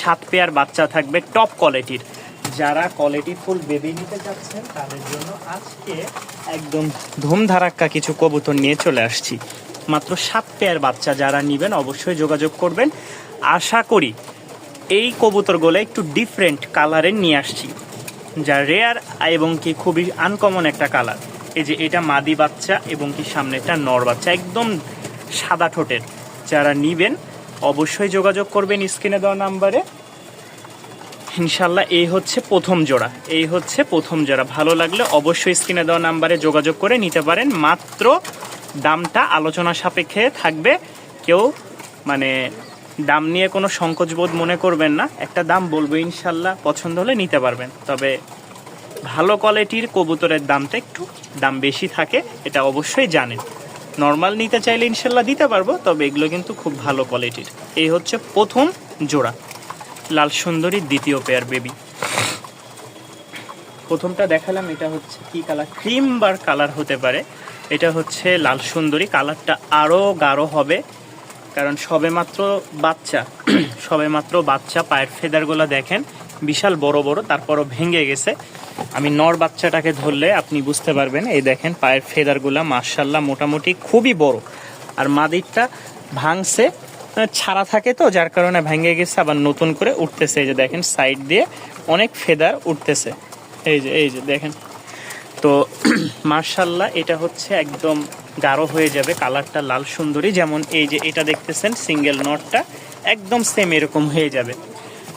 সাত পেয়ার বাচ্চা থাকবে টপ কোয়ালিটির যারা কোয়ালিটি ফুল বেবি নিতে চাচ্ছেন তাদের জন্য আজকে একদম ধুমধারাক্কা কিছু কবুতর নিয়ে চলে আসছি। মাত্র সাত পেয়ার বাচ্চা যারা নেবেন, অবশ্যই যোগাযোগ করবেন। আশা করি এই কবুতরগুলো একটু ডিফারেন্ট কালারের নিয়ে আসছি। যা রেয়ার এবং কি খুবই আনকমন একটা কালার এই যে এটা মাদি বাচ্চা এবং কি সামনেটা নর বাচ্চা, একদম সাদা ঠোঁটের। যারা নিবেন অবশ্যই যোগাযোগ করবেন স্ক্রিনে দেওয়া নাম্বারে। ইনশাল্লাহ এই হচ্ছে প্রথম জোড়া। এই হচ্ছে প্রথম জোড়া। ভালো লাগলে অবশ্যই স্ক্রিনে দেওয়া নাম্বারে যোগাযোগ করে নিতে পারেন। মাত্র দামটা আলোচনা সাপেক্ষে থাকবে। কেউ মানে দাম নিয়ে কোনো সংকোচবোধ মনে করবেন না। একটা দাম বলব ইনশাল্লাহ পছন্দ হলে নিতে পারবেন। তবে ভালো কোয়ালিটির কবুতরের দামটা একটু দাম বেশি থাকে, এটা অবশ্যই জানেন। নর্মাল নিতে চাইলে ইনশাল্লাহ দিতে পারব, তবে এগুলো কিন্তু খুব ভালো কোয়ালিটির এই হচ্ছে প্রথম জোড়া, লাল সুন্দরী দ্বিতীয় পেয়ার বেবি প্রথমটা দেখালাম, এটা হচ্ছে কি কালার ক্রিম বার কালার হতে পারে। এটা হচ্ছে লাল সুন্দরী কালারটা আরও গাঢ় হবে, কারণ সবেমাত্র বাচ্চা সবেমাত্র বাচ্চা পায়ের ফেদারগুলো দেখেন বিশাল বড় বড়, তারপরও ভেঙে গেছে। আমি নর বাচ্চাটাকে ধরলে আপনি বুঝতে পারবেন, এই দেখেন পায়ের ফেদারগুলা মার্শাল্লাহ মোটামুটি খুবই বড়। আর মাদিরটা ভাঙছে ছাড়া থাকে তো, যার কারণে ভেঙে গেছে, আবার নতুন করে উঠতেছে, এই যে দেখেন, সাইড দিয়ে অনেক ফেদার উঠতেছে। এই যে এই যে, দেখেন। তো মার্শাল্লাহ এটা হচ্ছে একদম গাঢ় হয়ে যাবে, কালারটা লাল সুন্দরী। যেমন এই যে, এটা দেখতেছেন, সিঙ্গেল নটটা, একদম সেম এরকম হয়ে যাবে।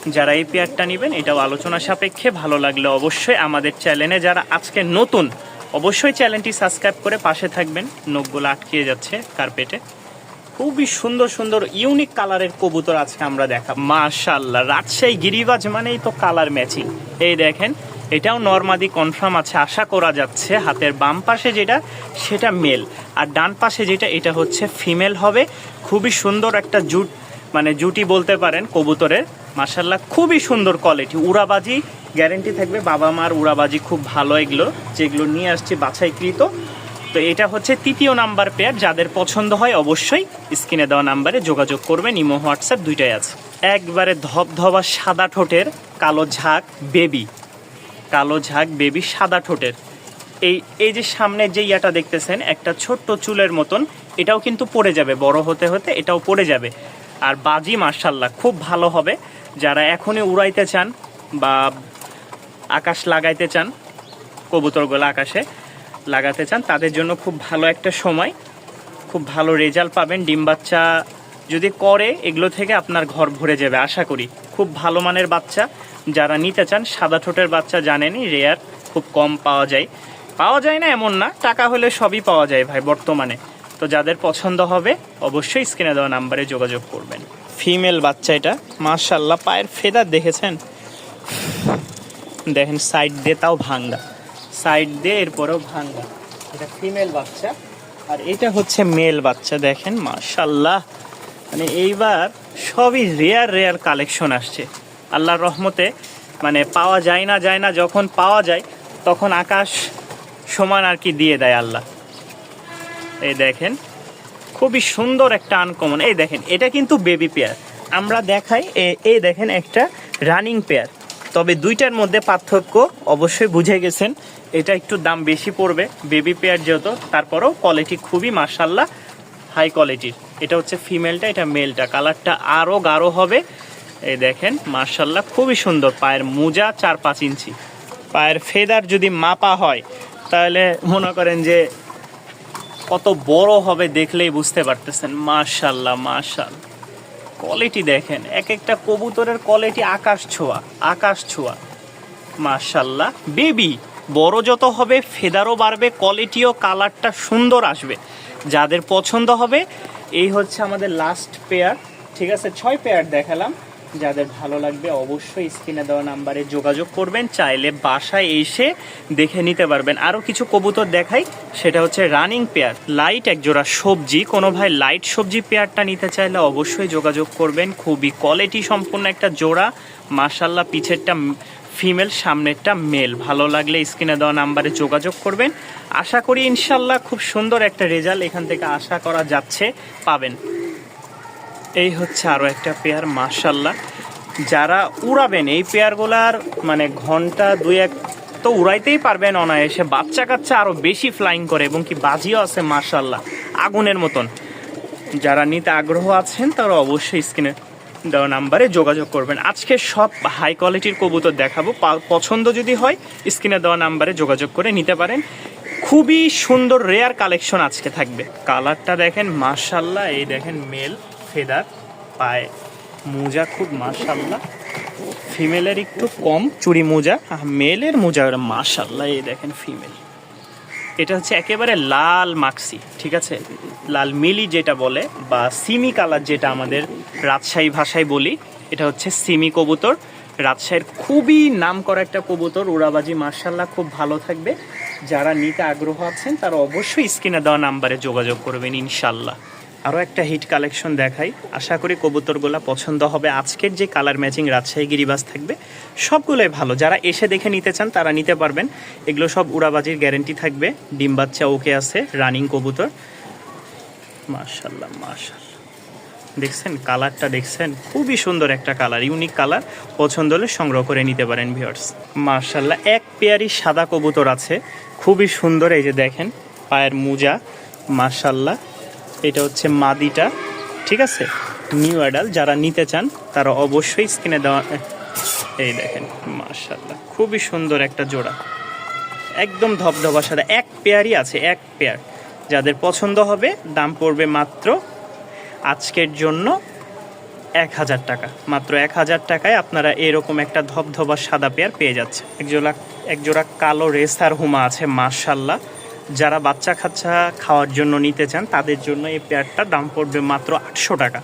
যারা এই পেয়ারটা নেবেন, এটাও আলোচনা সাপেক্ষে। ভালো লাগলে অবশ্যই আমাদের চ্যানেলে যারা আজকে নতুন, অবশ্যই চ্যানেলটি সাবস্ক্রাইব করে পাশে থাকবেন। নখগুলো আটকিয়ে যাচ্ছে কার্পেটে। খুবই সুন্দর সুন্দর, ইউনিক কালারের কবুতর আজকে আমরা দেখা মাশাল্লাহ রাজশাহী গিরিবাজ মানেই তো কালার ম্যাচিং। এই দেখেন, এটাও নর্মাদি কনফার্ম আছে, আশা করা যাচ্ছে। হাতের বাম পাশে যেটা, সেটা মেল। আর ডান পাশে যেটা, এটা হচ্ছে ফিমেল হবে। খুবই সুন্দর একটা জুট মানে জুটি বলতে পারেন কবুতরের। মাশাল্লাহ খুবই সুন্দর কোয়ালিটি উড়াবাজি গ্যারেন্টি থাকবে। বাবা মার উড়াবাজি খুব ভালো এগুলো, যেগুলো নিয়ে আসছে বাছাইকৃত। তো এটা হচ্ছে তৃতীয় নাম্বার পেয়ার যাদের পছন্দ হয় অবশ্যই স্ক্রিনে দেওয়া নাম্বারে যোগাযোগ করবেন, ইমো, হোয়াটসঅ্যাপ দুইটাই আছে। একবারে ধবধবা সাদা ঠোঁটের কালো ঝাঁক বেবি কালো ঝাঁক বেবি সাদা ঠোঁটের। এই এই যে সামনে যে ইয়াটা দেখতেছেন, একটা ছোট্ট চুলের মতন, এটাও কিন্তু পড়ে যাবে। বড় হতে হতে এটাও পড়ে যাবে। আর বাজি মার্শাল্লাহ খুব ভালো হবে। যারা এখনই উড়াইতে চান বা আকাশ লাগাইতে চান, কবুতরগুলো আকাশে লাগাতে চান, তাদের জন্য খুব ভালো একটা সময়, খুব ভালো রেজাল্ট পাবেন। ডিম বাচ্চা যদি করে, এগুলো থেকে আপনার ঘর ভরে যাবে, আশা করি। খুব ভালো মানের বাচ্চা যারা নিতে চান, সাদা ঠোঁটের বাচ্চা জানেনই রেয়ার খুব কম পাওয়া যায়। পাওয়া যায় না এমন না, টাকা হলে সবই পাওয়া যায় ভাই বর্তমানে। তো যাদের পছন্দ হবে, অবশ্যই স্ক্রিনে দেওয়া নাম্বারে যোগাযোগ করবেন। ফিমেল বাচ্চা এটা। মার্শাল্লাহ পায়ের ফেদার দেখেছেন? দেখেন, সাইড দিয়ে তাও ভাঙ্গা। সাইড দিয়ে এরপরেও ভাঙ্গা। এটা ফিমেল বাচ্চা। আর এটা হচ্ছে মেল বাচ্চা, দেখেন মার্শাল্লাহ মানে এইবার সবই রেয়ার রেয়ার কালেকশন আসছে। আল্লাহর রহমতে মানে পাওয়া যায় না যায় না, যখন পাওয়া যায়, তখন আকাশ সমান আর কি দিয়ে দেয় আল্লাহ। এই দেখেন খুবই সুন্দর একটা আনকমন এই দেখেন, এটা কিন্তু বেবি পেয়ার আমরা দেখাই এই দেখেন একটা রানিং পেয়ার তবে দুইটার মধ্যে পার্থক্য অবশ্যই বুঝে গেছেন, এটা একটু দাম বেশি পড়বে বেবি পেয়ার যেহেতু, তারপরেও কোয়ালিটি খুবই মার্শাল্লাহ হাই কোয়ালিটির এটা হচ্ছে ফিমেলটা এটা মেলটা কালারটা আরও গাঢ় হবে। এই দেখেন মার্শাল্লাহ খুবই সুন্দর। পায়ের মোজা চার পাঁচ ইঞ্চি। পায়ের ফেদার যদি মাপা হয়, তাহলে মনে করেন যে কত বড় হবে দেখলেই বুঝতে পারতেছেন। মাশাল্লাহ মাশাল কোয়ালিটি দেখেন এক একটা কবুতরের কোয়ালিটি আকাশ ছোঁয়া আকাশ ছোঁয়া। মাশাল্লাহ বেবি বড় যত হবে ফেদারও বাড়বে কোয়ালিটিও কালারটা সুন্দর আসবে। যাদের পছন্দ হবে, এই হচ্ছে আমাদের লাস্ট পেয়ার ঠিক আছে? ছয় পেয়ার দেখালাম। যাদের ভালো লাগবে অবশ্যই স্ক্রিনে দেওয়া নাম্বারে যোগাযোগ করবেন। চাইলে বাসায় এসে দেখে নিতে পারবেন। আরও কিছু কবুতর দেখাই, সেটা হচ্ছে রানিং পেয়ার লাইট একজোড়া সবজি। কোনো ভাই লাইট সবজি পেয়ারটা নিতে চাইলে অবশ্যই যোগাযোগ করবেন। খুবই কোয়ালিটি সম্পূর্ণ একটা জোড়া। মাসাল্লাহ পিছেরটা ফিমেল সামনেরটা মেল ভালো লাগলে স্ক্রিনে দেওয়া নাম্বারে যোগাযোগ করবেন। আশা করি ইনশাল্লাহ খুব সুন্দর একটা রেজাল্ট এখান থেকে আশা করা যাচ্ছে, পাবেন। এই হচ্ছে আরও একটা পেয়ার মার্শাল্লাহ যারা উড়াবেন, এই পেয়ারগুলার মানে ঘণ্টা দুই এক তো উড়াইতেই পারবেন অনায়াসে। বাচ্চা কাচ্চা আরও বেশি ফ্লাইং করে এবং কি বাজিও আছে মার্শাল্লাহ আগুনের মতন। যারা নিতে আগ্রহ আছেন, তারা অবশ্যই স্ক্রিনে দেওয়া নাম্বারে যোগাযোগ করবেন। আজকে সব হাই কোয়ালিটির কবুতর দেখাবো। পছন্দ যদি হয়, স্ক্রিনে দেওয়া নাম্বারে যোগাযোগ করে নিতে পারেন। খুবই সুন্দর রেয়ার কালেকশন আজকে থাকবে। কালারটা দেখেন মার্শাল্লাহ এই দেখেন মেল। ফেদার, পায়ে মোজা খুব মার্শাল্লাহ ফিমেলের একটু কম চুরি মোজা মেলের মোজা মার্শাল্লাহ এই দেখেন ফিমেল। এটা হচ্ছে একেবারে লাল মাক্সি, ঠিক আছে? লাল মিলি যেটা বলে, বা সিমি কালার যেটা আমাদের রাজশাহী ভাষায় বলি, এটা হচ্ছে সিমি কবুতর। রাজশাহীর খুবই নাম করা একটা কবুতর, উড়াবাজি মার্শাল্লাহ খুব ভালো থাকবে। যারা নিতে আগ্রহ আছেন, তারা অবশ্যই স্ক্রিনে দেওয়া নাম্বারে যোগাযোগ করবেন, ইনশাল্লাহ। আরও একটা হিট কালেকশন দেখাই। আশা করি কবুতরগুলো পছন্দ হবে। আজকের যে কালার ম্যাচিং রাজশাহী গিরিবাস থাকবে, সবগুলোই ভালো। যারা এসে দেখে নিতে চান, তারা নিতে পারবেন। এগুলো সব উড়াবাজির গ্যারেন্টি থাকবে। ডিম বাচ্চা ওকে আছে রানিং কবুতর। মার্শাল্লাহ মার্শাল্লাহ দেখছেন কালারটা দেখছেন? খুবই সুন্দর একটা কালার ইউনিক কালার পছন্দ হলে সংগ্রহ করে নিতে পারেন ভিউয়ার্স মার্শাল্লাহ এক পেয়ারি সাদা কবুতর আছে। খুবই সুন্দর, এই যে দেখেন, পায়ের মোজা। মার্শাল্লাহ এটা হচ্ছে মাদিটা, ঠিক আছে? নিউ অ্যাডাল, যারা নিতে চান, তারা অবশ্যই স্ক্রিনে দেওয়া, এই দেখেন মার্শাল্লাহ খুবই সুন্দর একটা জোড়া। একদম ধবধবা সাদা এক পেয়ারই আছে, এক পেয়ার। যাদের পছন্দ হবে, দাম পড়বে মাত্র আজকের জন্য এক হাজার টাকা। মাত্র এক হাজার টাকায় আপনারা এরকম একটা ধবধবা সাদা পেয়ার পেয়ে যাচ্ছে একজোড়া একজোড়া কালো রেসার হুমা আছে মার্শাল্লাহ যারা বাচ্চা কাচ্চা খাওয়ার জন্য নিতে চান, তাদের জন্য এই পেয়ারটার দাম পড়বে মাত্র আটশো টাকা।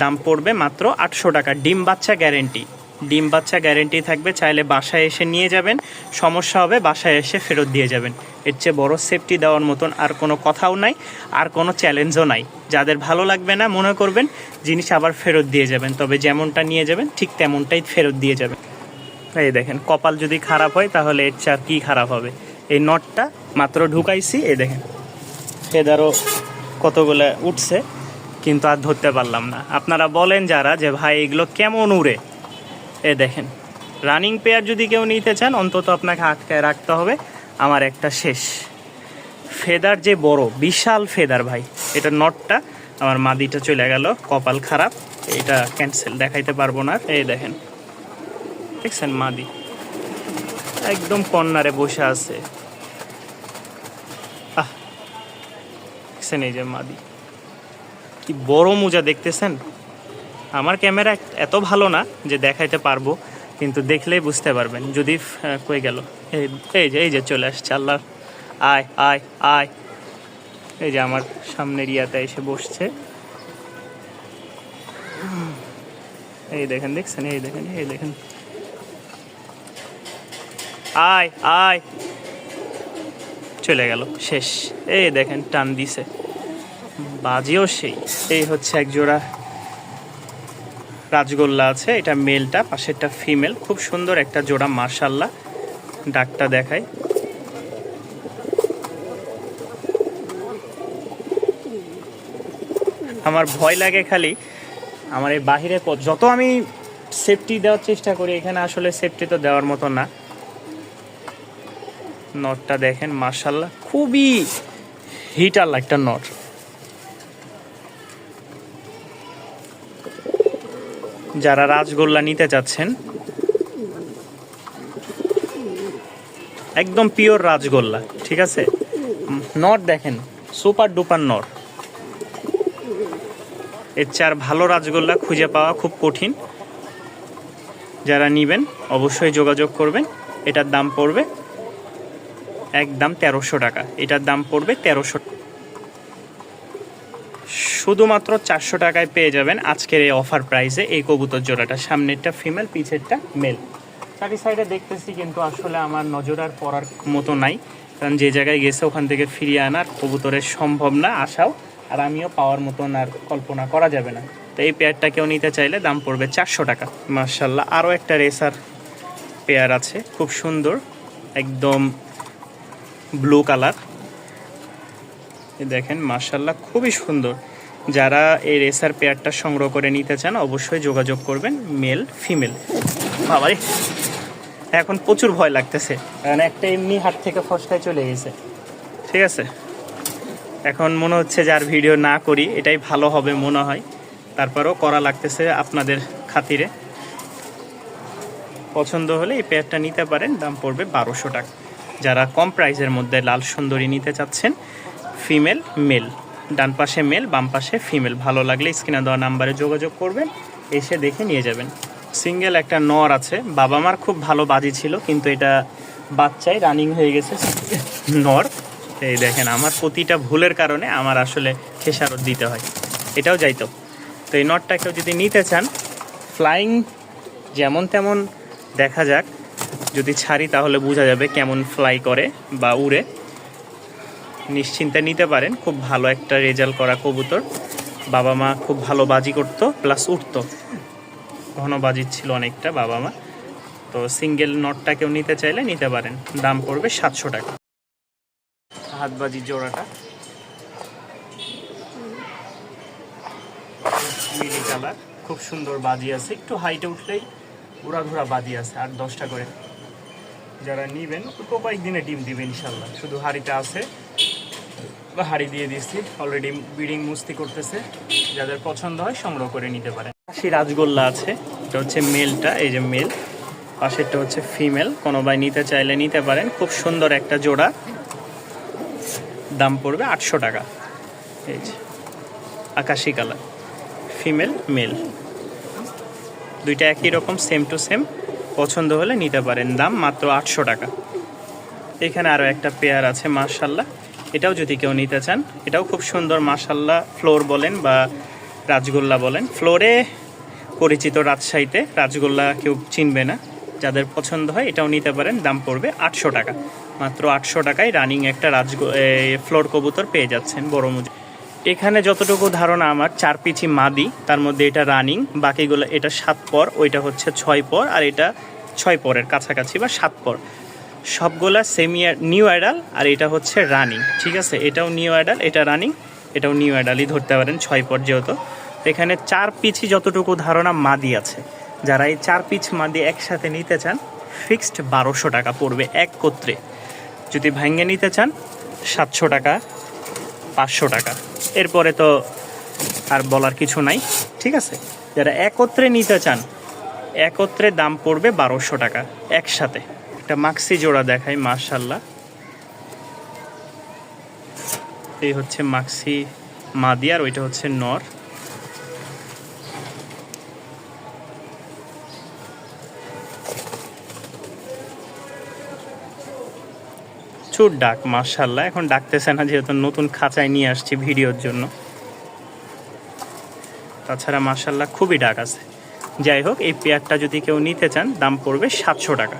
দাম পড়বে মাত্র আটশো টাকা। ডিম বাচ্চা গ্যারেন্টি ডিম বাচ্চা গ্যারেন্টি থাকবে, চাইলে বাসায় এসে নিয়ে যাবেন। সমস্যা হবে, বাসায় এসে ফেরত দিয়ে যাবেন। এর চেয়ে বড় সেফটি দেওয়ার মতন আর কোনো কথাও নাই, আর কোনো চ্যালেঞ্জও নাই। যাদের ভালো লাগবে না, মনে করবেন, জিনিস আবার ফেরত দিয়ে যাবেন। তবে যেমনটা নিয়ে যাবেন, ঠিক তেমনটাই ফেরত দিয়ে যাবেন। এই দেখেন, কপাল যদি খারাপ হয়, তাহলে এর চেয়ে আর কী খারাপ হবে? এই নটটা মাত্র ঢুকাইছি, এই দেখেন। ফেদারও কতগুলো উঠছে, কিন্তু আর ধরতে পারলাম না। আপনারা বলেন যারা যে, ভাই, এগুলো কেমন উড়ে? এ দেখেন রানিং পেয়ার যদি কেউ নিতে চান, অন্তত আপনাকে আটকায় রাখতে হবে। আমার একটা শেষ। ফেদার যে বড়, বিশাল ফেদার ভাই, এটা নটটা, আমার মাদিটা চলে গেল, কপাল খারাপ, এটা ক্যান্সেল দেখাইতে পারব না। এই দেখেন, দেখছেন মাদি? একদম কর্নারে বসে আছে। দেখছেন এই যে মাদি। কি বড় মোজা দেখতেছেন? আমার ক্যামেরা এত ভালো না যে দেখাইতে পারব, কিন্তু দেখলেই বুঝতে পারবেন। যদি কই গেল? এই যে এই যে চলে আসছে আল্লাহ। আয় আয় আয়। এই যে আমার সামনের ইয়াতে এসে বসছে। এই দেখেন, দেখছেন? এই দেখেন এই দেখেন। আয় আয়। চলে গেল। শেষ। এই দেখেন, টান দিছে। বাজিও সেই। এই হচ্ছে এক জোড়া রাজগোল্লা আছে। এটা মেলটা, পাশেরটা ফিমেল। খুব সুন্দর একটা জোড়া মার্শাল্লাহ ডাকটা দেখায়। আমার ভয় লাগে খালি আমার এই বাহিরে যত আমি সেফটি দেওয়ার চেষ্টা করি, এখানে আসলে সেফটি তো দেওয়ার মতো না। নটটা দেখেন মার্শাল্লাহ খুবই হিটার একটা নট। যারা রাজগোল্লা নিতে চাচ্ছেন, একদম পিওর রাজগোল্লা ঠিক আছে? নট দেখেন, সুপার ডুপার নট। এর চার ভালো রাজগোল্লা খুঁজে পাওয়া খুব কঠিন। যারা নিবেন, অবশ্যই যোগাযোগ করবেন, এটার দাম পড়বে একদম তেরোশো টাকা। এটার দাম পড়বে তেরোশো শুধুমাত্র চারশো টাকায় পেয়ে যাবেন আজকের এই অফার প্রাইসে এই কবুতর জোড়াটা। সামনেরটা ফিমেল পিছেরটা মেল চারি সাইডে দেখতেছি কিন্তু আসলে আমার নজর আর পড়ার মতো নাই, কারণ যে জায়গায় গেছে ওখান থেকে ফিরিয়ে আনার কবুতরের সম্ভব না আসাও, আর আমিও পাওয়ার মতন আর কল্পনা করা যাবে না। তো এই পেয়ারটা কেউ নিতে চাইলে দাম পড়বে চারশো টাকা। মার্শাল্লাহ আরও একটা রেসার পেয়ার আছে, খুব সুন্দর, একদম ব্লু কালার দেখেন মার্শাল্লাহ খুবই সুন্দর। যারা এই রেসার পেয়ারটা সংগ্রহ করে নিতে চান, অবশ্যই যোগাযোগ করবেন মেল ফিমেল বাবারে, এখন প্রচুর ভয় লাগতেছে। কারণ একটা এমনি হাট থেকে ফসকায় চলে গেছে। ঠিক আছে? এখন মনে হচ্ছে যার ভিডিও না করি, এটাই ভালো হবে মনে হয়। তারপরেও করা লাগতেছে আপনাদের খাতিরে। পছন্দ হলে এই পেয়ারটা নিতে পারেন, দাম পড়বে বারোশো টাকা। যারা কম প্রাইসের মধ্যে লাল সুন্দরী নিতে চাচ্ছেন, ফিমেল, মেল। ডান পাশে মেল, বাম পাশে ফিমেল। ভালো লাগলে স্ক্রিনে দেওয়া নাম্বারে যোগাযোগ করবেন, এসে দেখে নিয়ে যাবেন। সিঙ্গেল একটা নর আছে। বাবা মার খুব ভালো বাজি ছিল, কিন্তু এটা বাচ্চাই রানিং হয়ে গেছে নর। এই দেখেন, আমার প্রতিটা ভুলের কারণে আমার আসলে খেসারত দিতে হয়। এটাও যাইতো। তো এই নটটা কেউ যদি নিতে চান ফ্লাইং যেমন তেমন দেখা যাক। যদি ছাড়ি তাহলে বোঝা যাবে কেমন ফ্লাই করে বা উড়ে। নিশ্চিন্তে নিতে পারেন, খুব ভালো একটা রেজাল্ট করা কবুতর। বাবা মা খুব ভালো বাজি করতো প্লাস উঠতো। ঘন বাজি ছিল অনেকটা বাবা মা। তো সিঙ্গেল নটটা কেউ নিতে চাইলে নিতে পারেন। দাম পড়বে সাতশো টাকা। হাত বাজি জোড়াটা। খুব সুন্দর বাজি আছে। একটু হাইটে উঠলেই উড়াধুরা বাজি আছে আর দশটা করে। যারা নিবেন, অল্প কয়েকদিনে ডিম দিবে ইনশাল্লাহ। শুধু হাড়িটা আছে, বা হাড়ি দিয়ে দিচ্ছি অলরেডি বিডিং মুস্তি করতেছে। যাদের পছন্দ হয় সংগ্রহ করে নিতে পারেন। পাশে রাজগোল্লা আছে। এটা হচ্ছে মেলটা, এই যে মেল। পাশেরটা হচ্ছে ফিমেল। কোনো ভাই নিতে চাইলে নিতে পারেন। খুব সুন্দর একটা জোড়া। দাম পড়বে আটশো টাকা। এই যে, আকাশি কালার। Female, mail. দুইটা একই রকম সেম টু সেম পছন্দ হলে নিতে পারেন। দাম মাত্র আটশো টাকা। এখানে আরও একটা পেয়ার আছে মার্শাল্লাহ এটাও যদি কেউ নিতে চান, এটাও খুব সুন্দর মার্শাল্লাহ ফ্লোর বলেন বা রাজগোল্লা বলেন। ফ্লোরে পরিচিত রাজশাহীতে রাজগোল্লা কেউ চিনবে না। যাদের পছন্দ হয়, এটাও নিতে পারেন। দাম পড়বে আটশো টাকা। মাত্র আটশো টাকায় রানিং একটা রাজ ফ্লোর কবুতর পেয়ে যাচ্ছেন বড় মুজি এখানে যতটুকু ধারণা আমার, চার পিছি মাদি, তার মধ্যে এটা রানিং বাকিগুলো এটা সাত পর, ওইটা হচ্ছে ছয় পর, আর এটা ছয় পরের কাছাকাছি বা সাত পর। সবগুলা সেমি নিউ অ্যাডাল আর এটা হচ্ছে রানিং ঠিক আছে? এটাও নিউ অ্যাডাল এটা রানিং এটাও নিউ অ্যাডালই ধরতে পারেন, ছয় পর যেহেতু। এখানে চার পিছি যতটুকু ধারণা মাদি আছে, যারা এই চার পিছ মাদি একসাথে নিতে চান ফিক্সড বারোশো টাকা পড়বে এক কোত্রে যদি ভাঙ্গে নিতে চান, সাতশো টাকা পাঁচশো টাকা। এরপরে তো আর বলার কিছু নাই। ঠিক আছে? যারা একত্রে নিতে চান, একত্রে দাম পড়বে বারোশো টাকা, একসাথে। একটা মাক্সি জোড়া দেখাই মার্শাল্লাহ এই হচ্ছে মাক্সি মাদিয়ার ওইটা হচ্ছে নর। প্রচুর ডাক মার্শাল্লাহ এখন ডাকতেছে না, যেহেতু নতুন খাঁচায় নিয়ে আসছি ভিডিওর জন্য। তাছাড়া মার্শাল্লাহ খুবই ডাক আছে। যাই হোক, এই পেয়ারটা যদি কেউ নিতে চান, দাম পড়বে সাতশো টাকা।